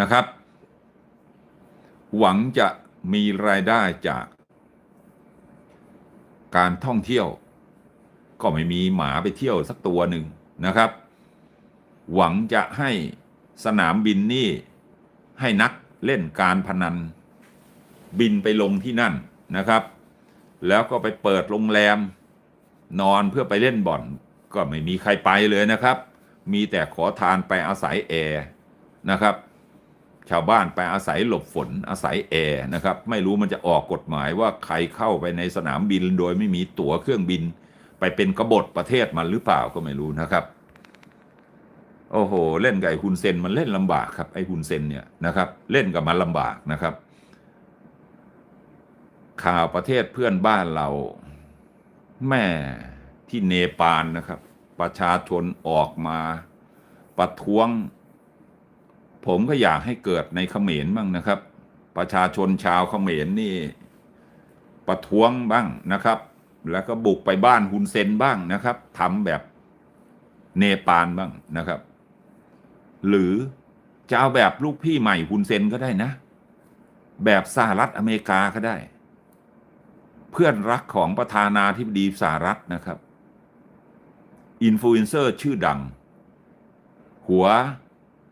นะครับ หวังจะมีรายได้จากการท่องเที่ยว ก็ไม่มีหมาไปเที่ยวสักตัวหนึ่งนะครับ หวังจะให้สนามบินนี่ให้นักเล่นการพนัน บินไปลงที่นั่นนะครับ แล้วก็ไปเปิดโรงแรม นอนเพื่อไปเล่นบ่อน ก็ไม่มีใครไปเลยนะครับ มีแต่ขอทานไปอาศัยแอร์นะครับ ชาวบ้านไปอาศัยหลบฝนอาศัยแอร์นะครับ ไม่รู้มันจะออกกฎหมายว่าใครเข้าไปในสนามบินโดยไม่มีตั๋วเครื่องบิน ไปเป็นกบฏประเทศมันหรือเปล่าก็ไม่รู้นะครับ โอ้โห เล่นกับไอ้ฮุนเซนมันเล่นลำบากครับไอ้ฮุนเซนเนี่ยนะครับ เล่นกับมันลำบากนะครับ ข่าวประเทศเพื่อนบ้านเราแม่ที่เนปาลนะครับ ประชาชนออกมาประท้วง ผมก็อยากให้เกิดในเขมรบ้างนะครับ ประชาชนชาวเขมรนี่ประท้วงบ้างนะครับ แล้วก็บุกไปบ้านฮุนเซนบ้างนะครับทำแบบเนปาลบ้างนะครับ หรือจะเอาแบบลูกพี่ใหม่ฮุนเซนก็ได้นะ แบบสหรัฐอเมริกาก็ได้ เพื่อนรักของประธานาธิบดีสหรัฐนะครับอินฟลูเอนเซอร์ชื่อดัง หัว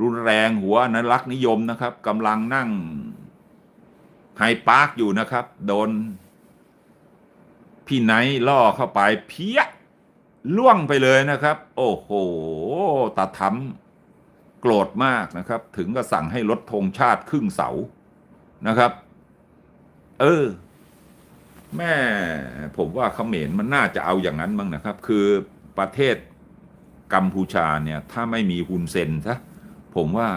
รุนแรงหัวนันรักษ์นิยมนะครับกำลังนั่งไฮปาร์คอยู่นะครับ โดน พี่ไนท์ล่อเข้าไปเพี้ยล่วงไปเลยนะครับ โอ้โหตาทำโกรธมากนะครับ ถึงก็สั่งให้ลดธงชาติครึ่งเสานะครับ เออ แม่ผมว่าเขมรมันน่าจะเอาอย่างนั้นบ้างนะครับ คือประเทศกัมพูชาเนี่ย ถ้าไม่มีฮุนเซนซะ ผมว่า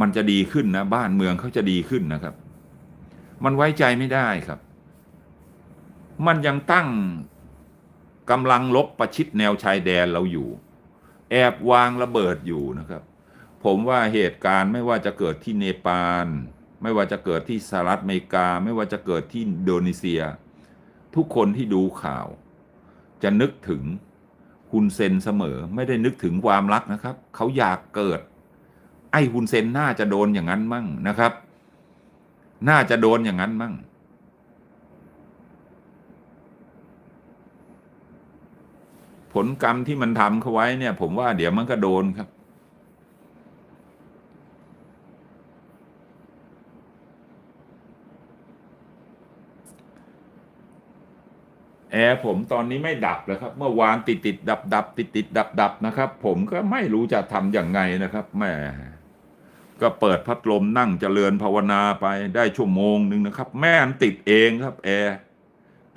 มันจะดีขึ้นนะ บ้านเมืองเขาจะดีขึ้นนะครับ มันไว้ใจไม่ได้ครับ มันยังตั้งกำลังลบประชิดแนวชายแดนเราอยู่ แอบวางระเบิดอยู่นะครับ ผมว่าเหตุการณ์ไม่ว่าจะเกิดที่เนปาลไม่ว่าจะเกิดที่สหรัฐอเมริกา ไม่ว่าจะเกิดที่อินโดนีเซีย ทุกคนที่ดูข่าว จะนึกถึงฮุนเซนเสมอ ไม่ได้นึกถึงความรักนะครับ เขาอยากเกิด ไอ้ฮุนเซนน่าจะโดนอย่างนั้นมั่งนะครับ น่าจะโดนอย่างนั้นมั่ง ผลกรรมที่มันทำเขาไว้เนี่ย ผมว่าเดี๋ยวมันก็โดนครับแอร์ผมตอนนี้ไม่ดับเลยครับ เมื่อวานติดติดดับดับติดติดดับดับนะครับ ผมก็ไม่รู้จะทำอย่างไงนะครับแม่ ก็เปิดพัดลมนั่งเจริญภาวนาไปได้ชั่วโมงหนึ่งนะครับ แม่มันติดเองครับแอร์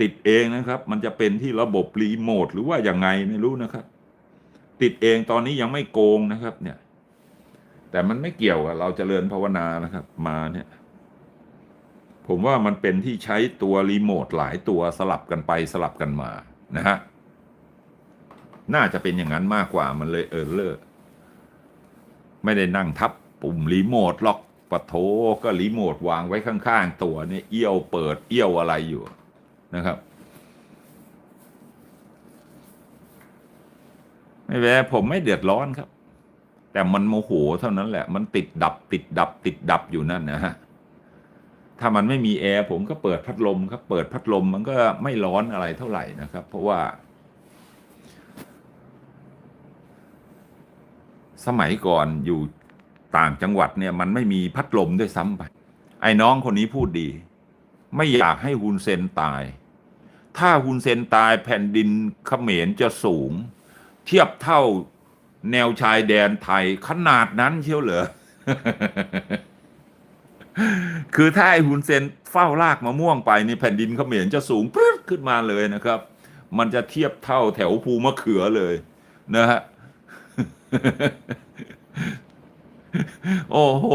ติดเองนะครับ มันจะเป็นที่ระบบรีโมทหรือว่าอย่างไงไม่รู้นะครับ ติดเองตอนนี้ยังไม่โกงนะครับ เนี่ย แต่มันไม่เกี่ยวกับเราเจริญภาวนานะครับ มาเนี่ย ผมว่ามันเป็นที่ใช้ตัวรีโมทหลายตัวสลับกันไปสลับกันมานะฮะน่าจะเป็นอย่างนั้นมากกว่ามันเลยเออเลอร์ไม่ได้นั่งทับ ปุ่มรีโมทล็อกปะโถก็รีโมทวางไว้ข้างๆ ตัวเนี่ยเอี้ยวเปิดเอี้ยวอะไรอยู่นะครับไม่แพ้ผมไม่เดือดร้อนครับ แต่มันโมโหเท่านั้นแหละ มันติดดับ ติดดับ ติดดับอยู่นั่นนะฮะถ้ามันไม่มีแอร์ผมก็เปิดพัดลมครับ เปิดพัดลมมันก็ไม่ร้อนอะไรเท่าไหร่นะครับ เพราะว่า สมัยก่อนอยู่ ต่างจังหวัดเนี่ยมันไม่มีพัดลมด้วยซ้ำไป ไอ้น้องคนนี้พูดดี ไม่อยากให้ฮุนเซนตาย ถ้าฮุนเซนตายแผ่นดินเขมรจะสูง เทียบเท่าแนวชายแดนไทยขนาดนั้นเชียวเหรอ คือถ้าไอ้ฮุนเซนเฝ้าลากมะม่วงไปในแผ่นดินเขมรจะสูงปรึ๊ดขึ้นมาเลยนะครับ มันจะเทียบเท่าแถวภูมะเขือเลย นะฮะ โอ้โห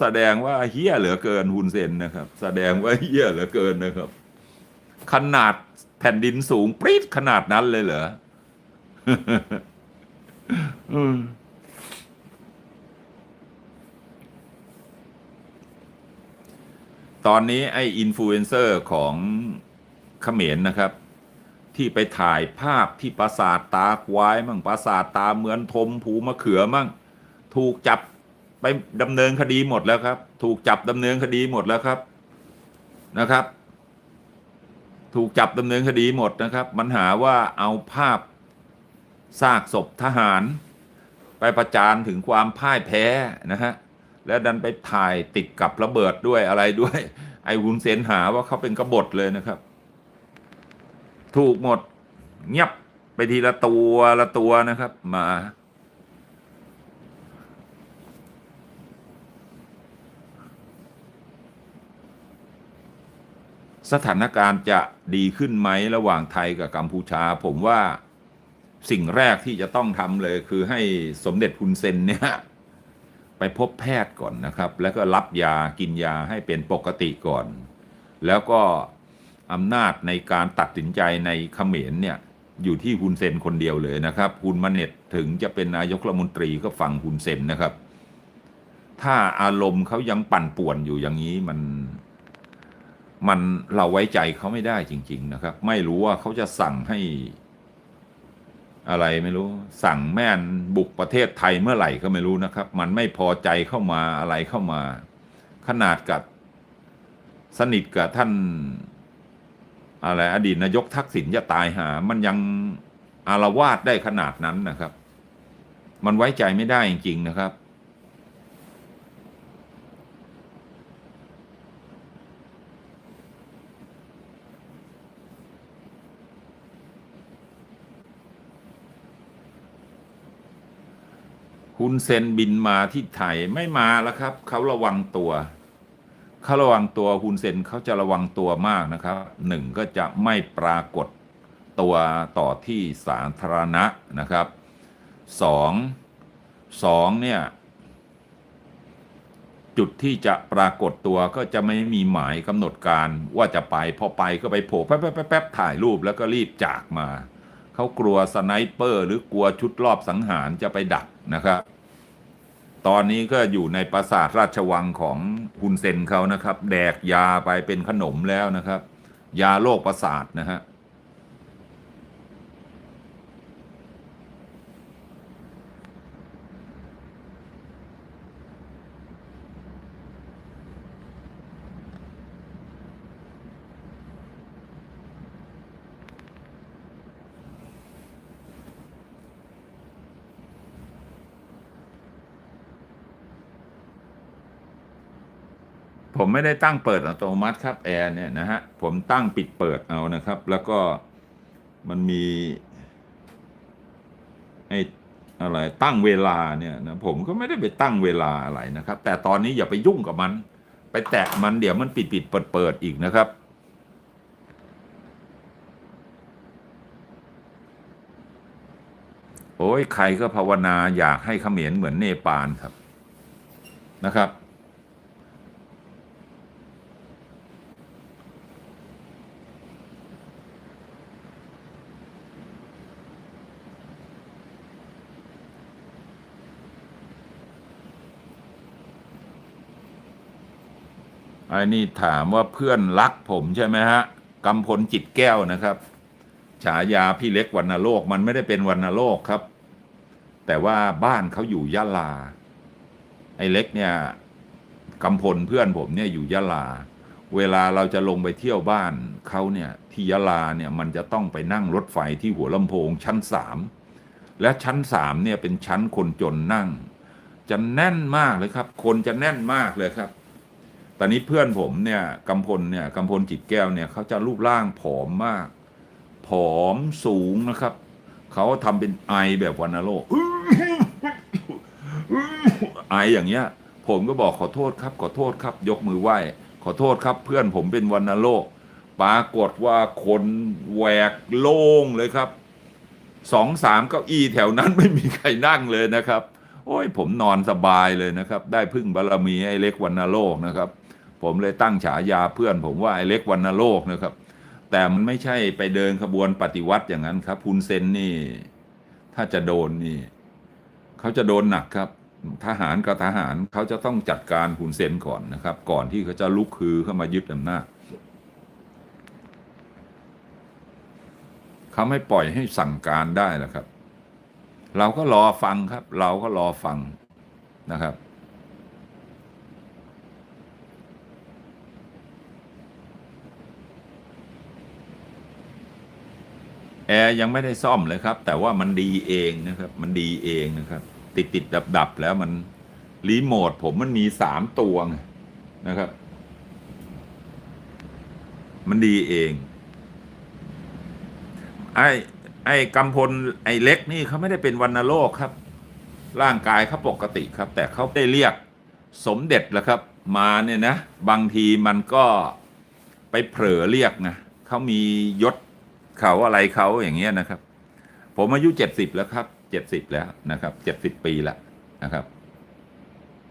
แสดงว่าเฮี้ยเหลือเกินฮุนเซนนะครับ แสดงว่าเฮี้ยเหลือเกินนะครับ ขนาดแผ่นดินสูงปรี๊ดขนาดนั้นเลยเหรออืตอนนี้ไอ้อินฟลูเอนเซอร์ของเขมรนะครับ ที่ไปถ่ายภาพที่ปราสาทตาควายมั่งปราสาทตาเหมือนทมผูมะเขือมั่ง ถูกจับ ไปดำเนินคดีหมดแล้วครับ ถูกจับดำเนินคดีหมดแล้วครับนะครับ ถูกจับดำเนินคดีหมดนะครับ มันหาว่าเอาภาพซากศพทหาร ไปประจานถึงความพ่ายแพ้นะฮะแล้วดันไปถ่ายติดกับระเบิดด้วยอะไรด้วย ไอ้วุนเซนหาว่าเขาเป็นกบฏเลยนะครับ ถูกหมดเงียบไปทีละตัวละตัวนะครับ มา สถานการณ์จะดีขึ้นไหมระหว่างไทยกับกัมพูชา ผมว่าสิ่งแรกที่จะต้องทำเลยคือให้สมเด็จฮุนเซนเนี่ยไปพบแพทย์ก่อนนะครับ แล้วก็รับยากินยาให้เป็นปกติก่อน แล้วก็อำนาจในการตัดสินใจในเขมรเนี่ยอยู่ที่ฮุนเซนคนเดียวเลยนะครับฮุนมาเน็ตถึงจะเป็นนายกรัฐมนตรีก็ฟังฮุนเซนนะครับ ถ้าอารมณ์เขายังปั่นป่วนอยู่อย่างนี้มัน มันเราไว้ใจเขาไม่ได้จริง ๆ นะครับ ไม่รู้ว่าเขาจะสั่งให้อะไรไม่รู้ สั่งแม่นบุกประเทศไทยเมื่อไหร่ก็ไม่รู้นะครับ มันไม่พอใจเข้ามาอะไรเข้ามา ขนาดกับสนิทกับท่านอะไรอดีตนายกทักษิณจะตายหา มันยังอารวาสได้ขนาดนั้นนะครับ มันไว้ใจไม่ได้จริง ๆ นะครับ ฮุนเซนบินมาที่ไทยไม่มาแล้วครับ เขาระวังตัวเขาระวังตัวฮุนเซนเขาจะระวังตัวมากนะครับหนึ่งก็จะไม่ปรากฏตัวต่อที่สาธารณะนะครับสองสองเนี่ยจุดที่จะปรากฏตัวก็จะไม่มีหมายกำหนดการว่าจะไปพอไปก็ไปโผล่แป๊บแป๊บแป๊บแป๊บถ่ายรูปแล้วก็รีบจากมา เขากลัวสไนเปอร์ หรือกลัวชุดรอบสังหารจะไปดักนะครับ ตอนนี้ก็อยู่ในปราสาทราชวังของฮุนเซนเขานะครับ แดกยาไปเป็นขนมแล้วนะครับ ยาโรคประสาทนะฮะ ผมไม่ได้ตั้งเปิดอัตโนมัติครับแอร์เนี่ยนะฮะผมตั้งปิดเปิดเอานะครับ แล้วก็มันมีไอ้อะไรตั้งเวลาเนี่ยนะผมก็ไม่ได้ไปตั้งเวลาอะไรนะครับ แต่ตอนนี้อย่าไปยุ่งกับมัน ไปแตะมันเดี๋ยวมันปิดปิดเปิดเปิดอีกนะครับโอ้ยใครก็ภาวนาอยากให้เขมรเหมือนเนปาลครับนะครับ ไอ้นี่ถามว่าเพื่อนรักผมใช่ไหมฮะกำพลจิตแก้วนะครับ ฉายาพี่เล็กวันโลกมันไม่ได้เป็นวันโลกครับ แต่ว่าบ้านเขาอยู่ยะลา ไอ้เล็กเนี่ยกำพลเพื่อนผมเนี่ยอยู่ยะลา เวลาเราจะลงไปเที่ยวบ้านเขาเนี่ยที่ยะลาเนี่ยมันจะต้องไปนั่งรถไฟที่หัวลำโพงชั้นสามและชั้นสามเนี่ยเป็นชั้นคนจนนั่ง จะแน่นมากเลยครับ คนจะแน่นมากเลยครับ ตอนนี้เพื่อนผมเนี่ยกำพลเนี่ยกำพลจิตแก้วเนี่ยเขาจะรูปร่างผอมมาก ผอมสูงนะครับ เขาทำเป็นไอแบบวันโลกไออย่างเงี้ย ผมก็บอกขอโทษครับ ขอโทษครับ ยกมือไหว้ ขอโทษครับ เพื่อนผมเป็นวันโลกปรากฏว่าคนแหวกโล่งเลยครับสองสามเก้าอี้แถวนั้นไม่มีใครนั่งเลยนะครับ โอ้ยผมนอนสบายเลยนะครับ ได้พึ่งบารมีไอ้เล็กวันโลกนะครับ ผมเลยตั้งฉายาเพื่อนผมว่าไอ้เล็กวันโลกนะครับ แต่มันไม่ใช่ไปเดินขบวนปฏิวัติอย่างนั้นครับพุนเซนนี่ ถ้าจะโดนนี่เขาจะโดนหนักครับ ทหารกับทหารเขาจะต้องจัดการฮุนเซนก่อนนะครับ ก่อนที่เขาจะลุกคือเข้ามายึดอำนาจเขาไม่ปล่อยให้สั่งการได้แล้วครับ เราก็รอฟังครับ เราก็รอฟังนะครับ แอร์ยังไม่ได้ซ่อมเลยครับ แต่ว่ามันดีเองนะครับ มันดีเองนะครับ ติดติดดับดับแล้วมันรีโมทผมมันมีสามตัวนะครับ มันดีเอง ไอ้ไอ้กำพลไอ้เล็กนี่เขาไม่ได้เป็นวันโรคครับ ร่างกายเขาปกติครับ แต่เขาได้เรียกสมเด็จแล้วครับ มาเนี่ยนะ บางทีมันก็ไปเผลอเรียกนะเขามียศ เขาอะไรเขาอย่างเงี้ยนะครับ ผมอายุเจ็ดสิบแล้วครับเจ็ดสิบแล้วนะครับเจ็ดสิบปีละนะครับ